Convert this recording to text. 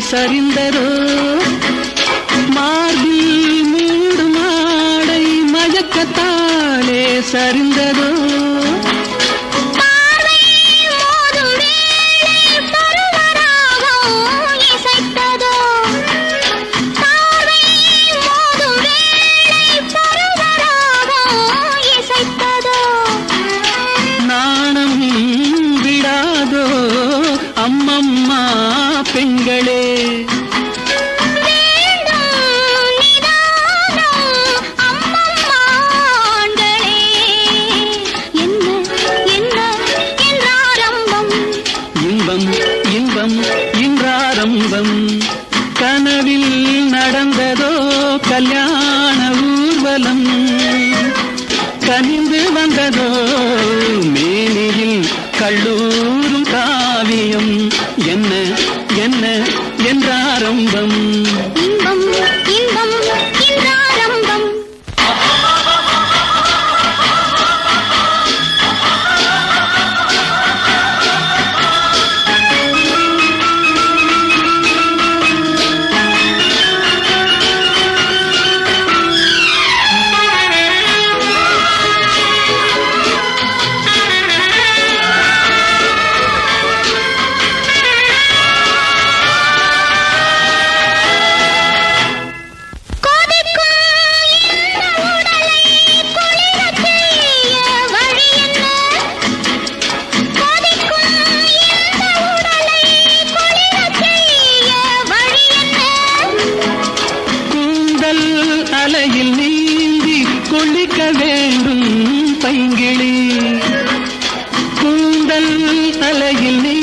சரிந்ததோ மார்பில் மூடும் மாடை மயக்கத்தாலே சரிந்ததோ? அம்மம்மா? பெண்களே. இன்பம் இன்றாரம்பம். கனவில் நடந்ததோ கல்யாண ஊர்வலம். கனிந்து வந்ததோ வள்ளூரும் காவியம். என்ன என்ன என்றாரம்பம் இன்பம் இன்பம் என்றார் கிளி கூந்தல் தலையில். நீ